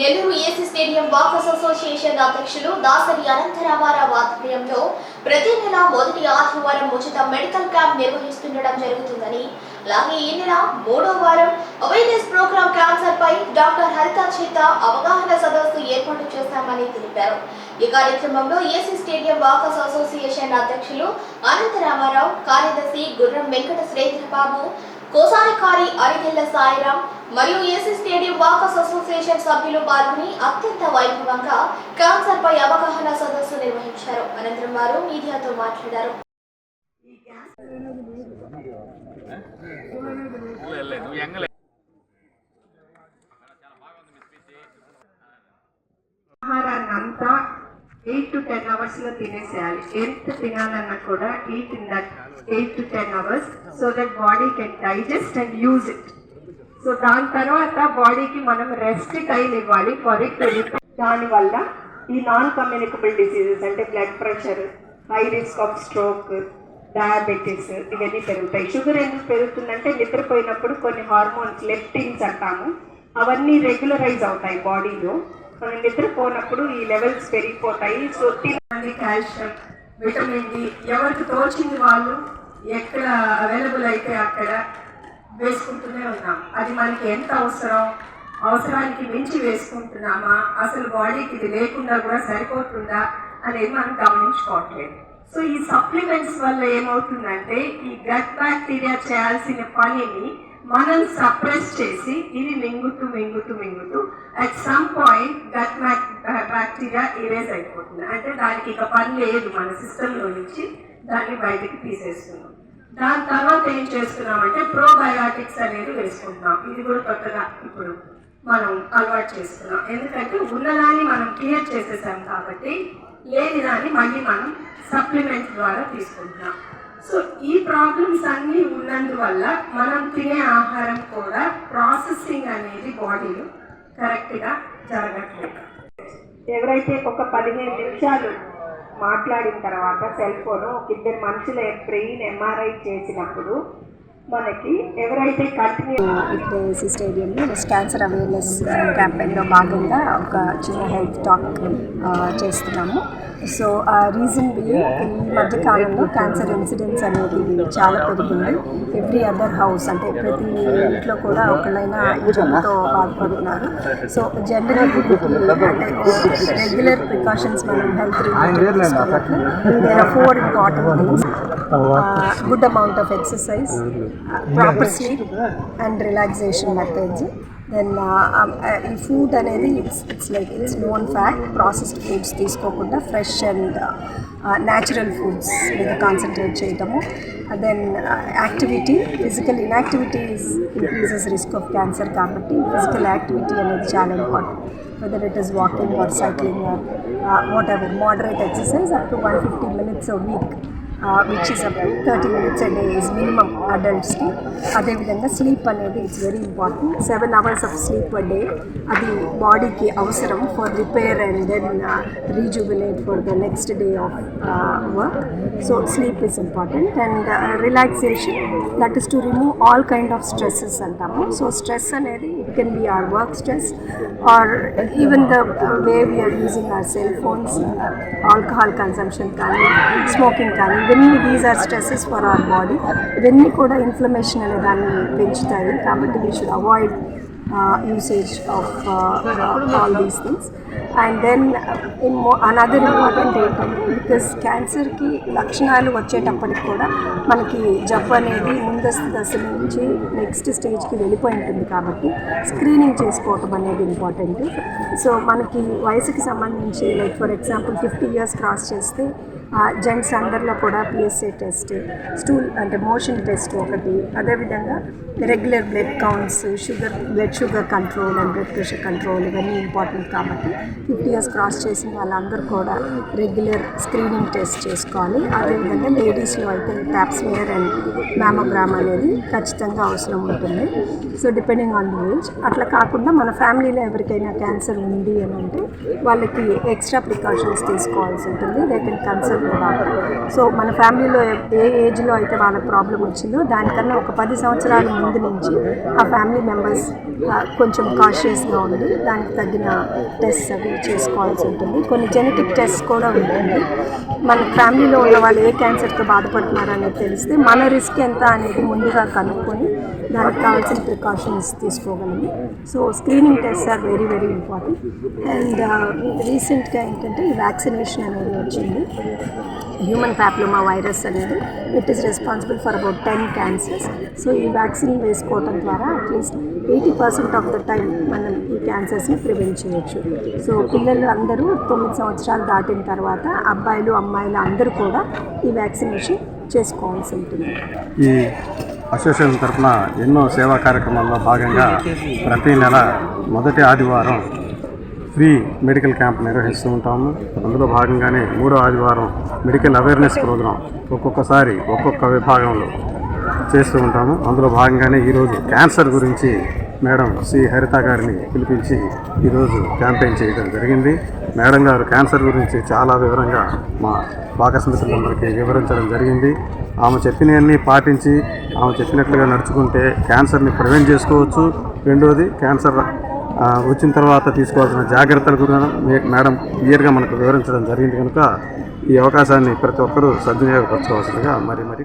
Nellore AC stadium walkers association అధ్యక్షులు దాసరి అనంతరామారావు ఆధ్వర్యంలో ప్రతి నెల మొదటి ఆదివారం ఉచిత మెడికల్ క్యాంప్ నిర్వహిస్తుండడం జరుగుతుందని అలాగే ఈ నెల మూడో వారం అవేర్నెస్ ప్రోగ్రామ్ క్యాన్సర్ పై డాక్టర్ హరిత చేత అవగాహన సదస్సు ఏర్పాటు చేస్తామని తెలిపారు. ఈ కార్యక్రమంలో ఏసీ స్టేడియం వాకర్స్ అసోసియేషన్ అధ్యక్షులు అనంతరామారావు కార్యదర్శి గుర్రం వెంకట శ్రీధరబాబు కోసారికారి అరిగెల్ల సాయిరాం మరియు ఏసీ స్టేడియం వాకర్స్ అసోసియేషన్ సభ్యులు పాల్గొని అత్యంత వైభవంగా క్యాన్సర్ పై అవగాహన సదస్సు నిర్వహించారు. అనంతరం వారు మీడియాతో మాట్లాడారు. ఆహారాన్ని అంతా ఎయిట్ టు టెన్ అవర్స్లో తినేసేయాలి. ఎంత తినాలన్నా కూడా eat in that eight to ten hours so that body can digest and use it so దాని తర్వాత బాడీకి మనం రెస్ట్ టైం ఇవ్వాలి ఫర్ ఇట్ దానివల్ల ఈ నాన్ కమ్యూనికబుల్ డిసీజెస్ అంటే blood pressure high risk of stroke diabetes ఇవన్నీ పెరుగుతాయి. షుగర్ ఎందుకు పెరుగుతుందంటే నిద్రపోయినప్పుడు కొన్ని హార్మోన్స్ లెప్టిన్స్ అంటాము. అవన్నీ రెగ్యులరైజ్ అవుతాయి బాడీలో మనం నిద్రపోనప్పుడు ఈ లెవెల్స్ పెరిగిపోతాయి. సో మంది కాల్షియం విటమిన్ డి. ఎవరికి తోచింది వాళ్ళు ఎక్కడ అవైలబుల్ అయితే అక్కడ వేసుకుంటూనే ఉన్నాం. అది మనకి ఎంత అవసరం? అవసరానికి మించి వేసుకుంటున్నామా? అసలు బాడీకి ఇది లేకుండా కూడా సరిపోతుందా అనేది మనం గమనించుకోవట్లేదు. సో ఈ సప్లిమెంట్స్ వల్ల ఏమవుతుందంటే ఈ గట్ బ్యాక్టీరియా చేయాల్సిన పనిని మనం సప్రెస్ చేసి ఇది మింగుతూ మింగుతూ మింగుతూ at some point gut bacteria erase అయిపోతుంది. అంటే దానికి ఇక పని లేదు. మన సిస్టంలో నుంచి దాన్ని బయటకు తీసేస్తున్నాం. దాని తర్వాత ఏం చేస్తున్నామంటే ప్రోబయాటిక్స్ అనేది వేసుకుంటున్నాం. ఇది కూడా కొత్తగా ఇప్పుడు మనం అలవాటు చేసుకున్నాం. ఎందుకంటే ఉన్నదాన్ని మనం క్లియర్ చేసేసాం కాబట్టి లేని దాన్ని మళ్ళీ మనం సప్లిమెంట్ ద్వారా తీసుకుంటున్నాం. సో ఈ ప్రాబ్లమ్స్ అన్నీ ఉన్నందువల్ల మనం తినే ఆహారం కూడా ప్రాసెసింగ్ అనేది బాడీలో కరెక్ట్గా జరగట్లేదు. ఎవరైతే ఒక పదిహేను నిమిషాలు మాట్లాడిన తర్వాత సెల్ ఫోన్ ఒక ఇద్దరు మనుషుల బ్రెయిన్ ఎంఆర్ఐ చేసినప్పుడు మనకి ఎవరైతే కంటిన్యూ ఇప్పుడు స్టేడియంలో క్యాన్సర్ అవేర్నెస్ క్యాంపెయిన్లో భాగంగా ఒక చిన్న హెల్త్ టాక్ చేస్తున్నాము. సో ఆ రీజన్ ఈ మధ్య కాలంలో క్యాన్సర్ ఇన్సిడెంట్స్ అనేది చాలా పెరిగింది ఎవ్రీ అదర్ హౌస్ అంటే ప్రతి ఇంట్లో కూడా ఒకళ్ళైనా జబ్బుతో బాధపడుతున్నారు. సో జనరల్ రెగ్యులర్ ప్రికాషన్స్ మనం health related four important things good amount of exercise proper sleep and relaxation methods then ఈ ఫుడ్ అనేది it's it's like it's known fact processed foods తీసుకోకుండా ఫ్రెష్ అండ్ న్యాచురల్ ఫుడ్స్ మీద concentrate చేయటము. Then activity physical inactivity increases risk of cancer కాబట్టి physical activity అనేది చాలా important whether is walking or cycling cycling or uh, whatever moderate exercise up to 150 minutes a week uh, which is up to 30 minutes a day is minimum adultsకి అదేవిధంగా sleep అనేది it's very important seven hours of sleep a day అది బాడీకి అవసరం for repair and then rejuvenate for the next day of work so sleep is important and relaxation that is to remove all kind of stresses అంటాము. So stress అనేది it can be our work stress or even the way we are using our cell phones alcohol consumption కానీ smoking కానీ ఇవన్నీ these are stresses for our body ఇవన్నీ కూడా inflammation అనే దాన్ని పెంచుతాయి. కాబట్టి we should avoid usage of all these things and then another important ఏంటంటే బికాస్ క్యాన్సర్కి లక్షణాలు వచ్చేటప్పటికి కూడా మనకి జబ్బు అనేది ముందస్తు దశ నుంచి నెక్స్ట్ స్టేజ్కి వెళ్ళిపోయి ఉంటుంది కాబట్టి స్క్రీనింగ్ చేసుకోవటం అనేది ఇంపార్టెంట్ సో మనకి వయసుకి సంబంధించి like for example fifty years cross చేస్తే జెంట్స్ అందరిలో కూడా పిఎస్ఏ టెస్ట్ స్టూల్ అంటే మోషన్ టెస్ట్ ఒకటి. అదేవిధంగా regular blood counts sugar blood sugar control and blood pressure control ఇవన్నీ ఇంపార్టెంట్ కాబట్టి ఫిఫ్టీ ఇయర్స్ క్రాస్ చేసిన వాళ్ళందరూ కూడా రెగ్యులర్ స్క్రీనింగ్ టెస్ట్ చేసుకోవాలి. అదేవిధంగా లేడీస్లో అయితే ట్యాప్స్మియర్ అండ్ మ్యామోగ్రామ్ అనేది ఖచ్చితంగా అవసరం ఉంటుంది. So depending on the age అట్లా కాకుండా మన ఫ్యామిలీలో ఎవరికైనా క్యాన్సర్ ఉంది అని అంటే వాళ్ళకి ఎక్స్ట్రా ప్రికాషన్స్ తీసుకోవాల్సి ఉంటుంది. దే కెన్ కన్సల్ట్ సో మన ఫ్యామిలీలో ఏ ఏజ్లో అయితే వాళ్ళకి ప్రాబ్లం వచ్చిందో దానికన్నా ఒక పది సంవత్సరాల ముందు నుంచి ఆ ఫ్యామిలీ మెంబర్స్ కొంచెం కాషియస్గా ఉండి దానికి తగిన టెస్ట్ అవి చేసుకోవాల్సి ఉంటుంది. కొన్ని జెనెటిక్ టెస్ట్ కూడా ఉంటుంది మన ఫ్యామిలీలో ఉన్న వాళ్ళు ఏ క్యాన్సర్తో బాధపడుతున్నారు అనేది తెలిస్తే మన రిస్క్ ఎంత అనేది ముందుగా కనుక్కొని దానికి కావాల్సిన precautions తీసుకోగలము. So screening test are very very important and రీసెంట్గా ఏంటంటే ఈ వ్యాక్సినేషన్ అనేది వచ్చింది. హ్యూమన్ ప్యాప్లోమా వైరస్ అనేది it is responsible for about ten cancers so ఈ వ్యాక్సిన్ వేసుకోవడం ద్వారా at least eighty percent of the time మనం ఈ క్యాన్సర్స్ని ప్రివెంట్ చేయొచ్చు. సో పిల్లలు అందరూ తొమ్మిది సంవత్సరాలు దాటిన తర్వాత అబ్బాయిలు అమ్మాయిలు అందరూ కూడా ఈ వ్యాక్సినేషన్ చేసుకోవాల్సి ఉంటుంది. ఈ అసోసియేషన్ తరఫున ఎన్నో సేవా కార్యక్రమాల్లో భాగంగా ప్రతి నెల మొదటి ఆదివారం ఫ్రీ మెడికల్ క్యాంప్ నిర్వహిస్తూ ఉంటాము. అందులో భాగంగానే మూడో ఆదివారం మెడికల్ అవేర్నెస్ ప్రోగ్రాం ఒక్కొక్కసారి ఒక్కొక్క విభాగంలో చేస్తూ ఉంటాము. అందులో భాగంగానే ఈరోజు క్యాన్సర్ గురించి మేడం సి హరిత గారిని పిలిపించి ఈరోజు క్యాంపెయిన్ చేయడం జరిగింది. మేడం గారు క్యాన్సర్ గురించి చాలా వివరంగా మా భాగస్మితులందరికీ వివరించడం జరిగింది. ఆమె చెప్పినవన్నీ పాటించి ఆమె చెప్పినట్లుగా నడుచుకుంటే క్యాన్సర్ని ప్రివెంట్ చేసుకోవచ్చు. రెండోది క్యాన్సర్ వచ్చిన తర్వాత తీసుకోవాల్సిన జాగ్రత్తలు కూడా మేడం క్లియర్గా మనకు వివరించడం జరిగింది కనుక ఈ అవకాశాన్ని ప్రతి ఒక్కరూ సద్వినియోగపరచుకోవాల్సిందిగా మరి మరి